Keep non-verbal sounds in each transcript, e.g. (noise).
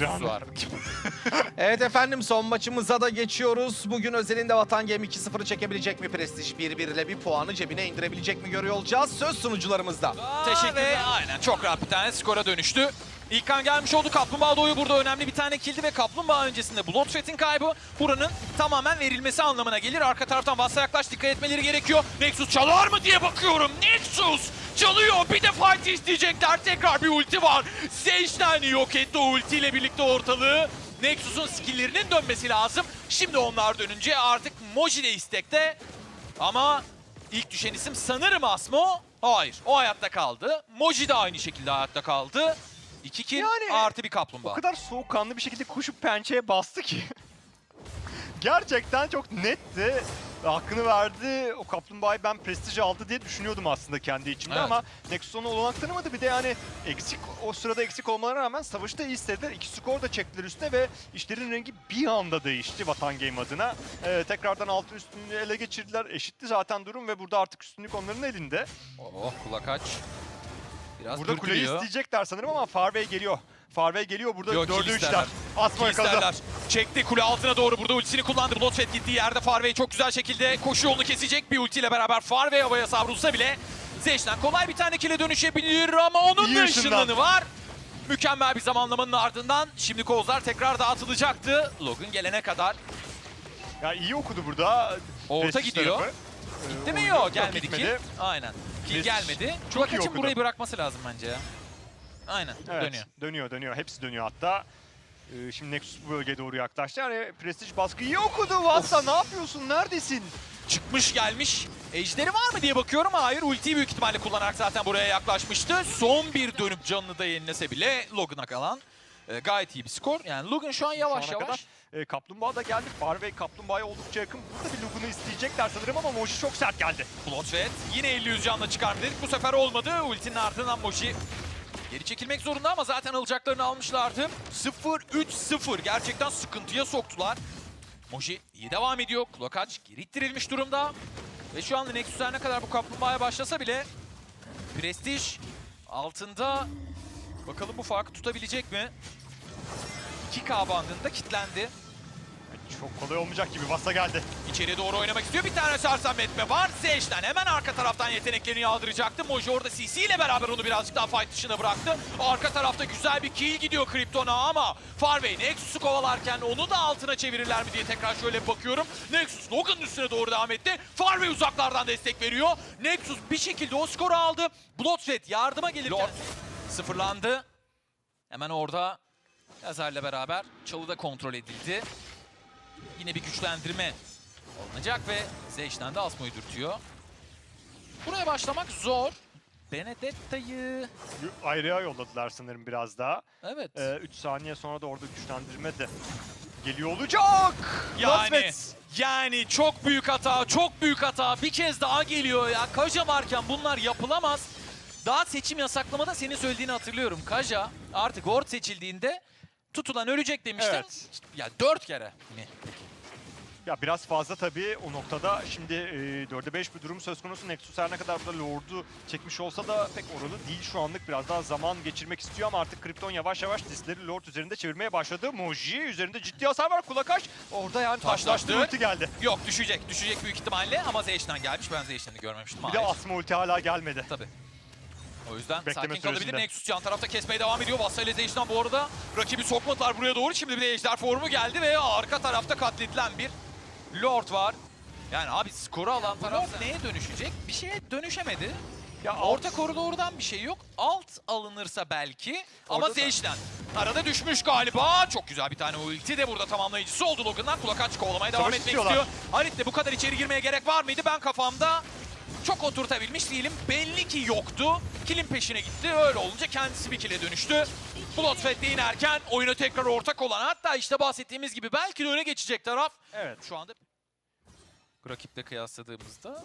Nexus yani. var. (laughs) Evet efendim son maçımıza da geçiyoruz. Bugün özelinde Vatan Game 2-0'ı çekebilecek mi Prestij 1-1 ile bir puanı cebine indirebilecek mi görüyor olacağız. Söz sunucularımızda. Teşekkürler. Ve Aynen çok rahat bir tane skora dönüştü. İlkan gelmiş oldu. Kaplumbağa Doğu burada önemli bir tane kildi ve Kaplumbağa öncesinde Bloodfett'in kaybı buranın tamamen verilmesi anlamına gelir. Arka taraftan Vassa yaklaş dikkat etmeleri gerekiyor. Nexus çalar mı diye bakıyorum. Nexus çalıyor. Bir de fight isteyecekler. Tekrar bir ulti var. Sejden yok etti o ultiyle birlikte ortalığı. Nexus'un skilllerinin dönmesi lazım. Şimdi onlar dönünce artık Moji de istekte. Ama ilk düşen isim sanırım Asmo. Hayır, o hayatta kaldı. Moji de aynı şekilde hayatta kaldı. İki kill Yani artı bir kaplumbağa. O kadar soğukkanlı bir şekilde koşup pençeye bastı ki. (laughs) Gerçekten çok netti. Hakkını verdi. O kaplumbağayı ben prestij aldı diye düşünüyordum aslında kendi içimde Evet. ama Nexus ona olanak tanımadı. Bir de yani eksik o sırada eksik olmalarına rağmen savaşta iyi istediler. İki skor da çektiler üstüne ve işlerin rengi bir anda değişti Vatan Game adına. Ee, tekrardan altın üstünlüğü ele geçirdiler. Eşitti zaten durum ve burada artık üstünlük onların elinde. Oh, kulak aç. Biraz Burada kuleyi dürtülüyor. isteyecekler sanırım ama Farway geliyor. Farway geliyor burada Yok, kill 4'e 3'ler. isterler. Asma yakaladı. Çekti kule altına doğru burada ultisini kullandı. Bloodfett gittiği yerde Farvey çok güzel şekilde koşu yolunu kesecek bir ultiyle beraber Farvey havaya savrulsa bile Zeş'ten kolay bir tane kile dönüşebilir ama onun İyi da ışınlanı var. Mükemmel bir zamanlamanın ardından şimdi kozlar tekrar dağıtılacaktı. Logan gelene kadar. Ya iyi okudu burada. Orta gidiyor. tarafı. Gitti Ee, mi? Yok gelmedi ki. Aynen. Kill gelmedi. çok iyi için okudu. burayı bırakması lazım bence ya. Aynen Evet, dönüyor. dönüyor. Dönüyor, Hepsi dönüyor hatta. Ee, şimdi Nexus bu bölgeye doğru yaklaştı. Yani Prestij baskıyı iyi okudu. Vassa ne yapıyorsun? Neredesin? çıkmış gelmiş. Ejderi var mı diye bakıyorum. Hayır ultiyi büyük ihtimalle kullanarak zaten buraya yaklaşmıştı. Son bir dönüp canını da yenilese bile Logan'a kalan e, gayet iyi bir skor. Yani Logan şu an yavaş ana yavaş. kadar. Ee, Kaplumbağa da geldi. Farway Kaplumbağa'ya oldukça yakın. Burada bir Lugun'u isteyecekler sanırım ama Moji çok sert geldi. Bloodfett yine 50 canla çıkar mı dedik. Bu sefer olmadı. Ultinin ardından Moji geri çekilmek zorunda ama zaten alacaklarını almışlardı. 0-3-0. Gerçekten sıkıntıya soktular. Moji iyi devam ediyor. Klokaç geri ittirilmiş durumda. Ve şu anda Nexus ne kadar bu kaplumbağaya başlasa bile Prestij altında bakalım bu farkı tutabilecek mi? 2K bandında kilitlendi. Çok kolay olmayacak gibi. Vassa geldi. İçeriye doğru oynamak istiyor. Bir tane sersemletme var. Zeyş'ten hemen arka taraftan yeteneklerini yağdıracaktı. Moji orada CC ile beraber onu birazcık daha fight dışına bıraktı. Arka tarafta güzel bir kill gidiyor Krypton'a ama Farway Nexus'u kovalarken onu da altına çevirirler mi diye tekrar şöyle bakıyorum. Nexus Logan'ın üstüne doğru devam etti. Farway uzaklardan destek veriyor. Nexus bir şekilde o skoru aldı. Bloodfett yardıma gelirken sıfırlandı. Hemen orada Lazer'le beraber çalı da kontrol edildi. Yine bir güçlendirme alınacak ve Zeyş'ten de Asmo'yu dürtüyor. Buraya başlamak zor. Benedetta'yı... Ayrıya yolladılar sanırım biraz daha. Evet. 3 saniye sonra da orada güçlendirme de geliyor olacak. yani, yani çok büyük hata, çok büyük hata. Bir kez daha geliyor ya. Kaja varken bunlar yapılamaz. Daha seçim yasaklamada senin söylediğini hatırlıyorum. Kaja artık Horde seçildiğinde tutulan ölecek demiştin. Evet. Ya dört kere mi? Ya biraz fazla tabii o noktada şimdi e, 4'e 5 bir durum söz konusu. Nexus her ne kadar burada Lord'u çekmiş olsa da pek oralı değil şu anlık. Biraz daha zaman geçirmek istiyor ama artık Krypton yavaş yavaş dizleri Lord üzerinde çevirmeye başladı. Moji üzerinde ciddi hasar var. Kulakaş orada yani taşlaştı ulti geldi. Yok düşecek. Düşecek büyük ihtimalle ama Zeyş'ten gelmiş. Ben Zeyş'ten görmemiştim. Bir de Hayır. Asma ulti hala gelmedi. Tabii. O yüzden Bekleme sakin kalabilir. süresinde. Nexus yan tarafta kesmeye devam ediyor. Vassa ile Zeyş'ten bu arada rakibi sokmadılar buraya doğru. Şimdi bir de Ejder formu geldi ve arka tarafta katledilen bir Lord var. Yani abi skoru alan taraf neye dönüşecek? Bir şeye dönüşemedi. Ya Orta koridordan bir şey yok. Alt alınırsa belki ama Orada da- Zeyş'ten. Arada düşmüş galiba. Çok güzel bir tane ulti de burada tamamlayıcısı oldu Logan'dan. Kulak aç kovalamaya devam Savaş etmek istiyorlar. istiyor. Halit de bu kadar içeri girmeye gerek var mıydı? Ben kafamda çok oturtabilmiş değilim. Belli ki yoktu. Kilin peşine gitti. Öyle olunca kendisi bir kile dönüştü. Bloodfett'e inerken oyuna tekrar ortak olan hatta işte bahsettiğimiz gibi belki de öne geçecek taraf. Evet. Şu anda rakiple kıyasladığımızda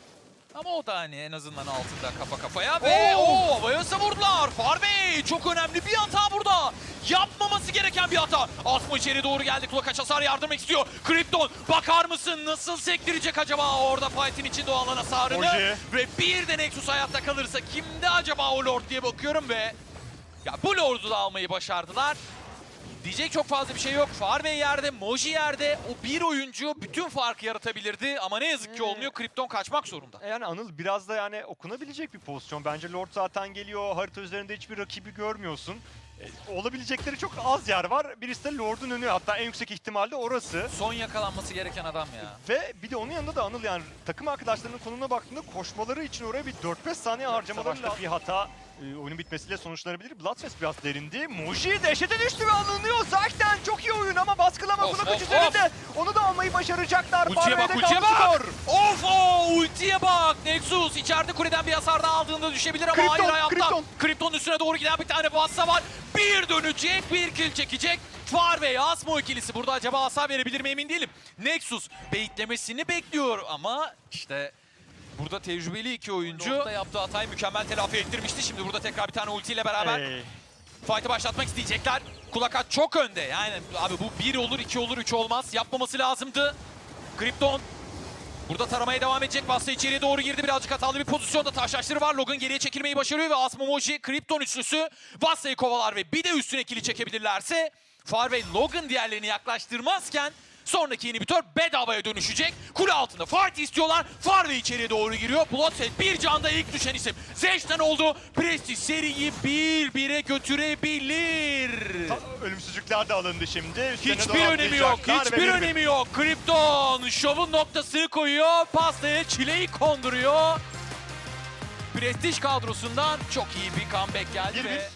ama o da hani en azından altında kafa kafaya ve o havaya savurdular. Farbey çok önemli bir hata burada. Yapmaması gereken bir hata. Asmo içeri doğru geldi. Kulakaç hasar yardım istiyor. Krypton bakar mısın nasıl sektirecek acaba orada fight'in içinde o alan hasarını. Oji. Ve bir de Nexus hayatta kalırsa kimde acaba o Lord diye bakıyorum ve ya bu Lord'u da almayı başardılar. Diyecek çok fazla bir şey yok. Farve yerde, Moji yerde. O bir oyuncu bütün farkı yaratabilirdi ama ne yazık ki olmuyor. Krypton kaçmak zorunda. Yani Anıl biraz da yani okunabilecek bir pozisyon. Bence Lord zaten geliyor. Harita üzerinde hiçbir rakibi görmüyorsun. E, olabilecekleri çok az yer var. Birisi de Lord'un önü. Hatta en yüksek ihtimalle orası. Son yakalanması gereken adam ya. Ve bir de onun yanında da Anıl yani takım arkadaşlarının konumuna baktığında koşmaları için oraya bir 4-5 saniye harcamaları savaşta lazım. Bir hata e, oyunun bitmesiyle sonuçlanabilir. Bloodfest biraz derindi. Moji dehşete düştü ve alınıyor. Zaten çok iyi oyun ama baskılama Of, kulak of, üzerinde. Onu da almayı başaracaklar. Ultiye bak, ultiye bak! skor. Of o ultiye bak. Nexus içeride kuleden bir hasar daha aldığında düşebilir ama Krypton, hayır hayatta. Krypton. Krypton'un üstüne doğru giden bir tane bassa var. Bir dönecek, bir kill çekecek. Far ve Asmo ikilisi burada acaba hasar verebilir mi emin değilim. Nexus baitlemesini bekliyor ama işte burada tecrübeli iki oyuncu. Lord'da yaptığı hatayı mükemmel telafi ettirmişti. Şimdi burada tekrar bir tane ultiyle beraber Ey. Fight'ı başlatmak isteyecekler. Kulakat çok önde. Yani abi bu 1 olur, 2 olur, 3 olmaz. Yapmaması lazımdı. Krypton burada taramaya devam edecek. Basta içeriye doğru girdi. Birazcık hatalı bir pozisyonda taşlaşları var. Logan geriye çekilmeyi başarıyor ve Asmomoji Krypton üçlüsü Basta'yı kovalar ve bir de üstüne kili çekebilirlerse Far ve Logan diğerlerini yaklaştırmazken sonraki inhibitör bedavaya dönüşecek. Kule altında fight istiyorlar. Far ve içeriye doğru giriyor. Bloodset bir canda ilk düşen isim. Zeş'ten oldu. Prestige seriyi 1-1'e götürebilir. Ta- Ölümsüzlükler de alındı şimdi. Üstlerine Hiçbir önemi yok. Hiçbir bir- önemi yok. Krypton şovun noktasını koyuyor. Pastaya çileyi konduruyor. Prestige kadrosundan çok iyi bir comeback geldi Bir ve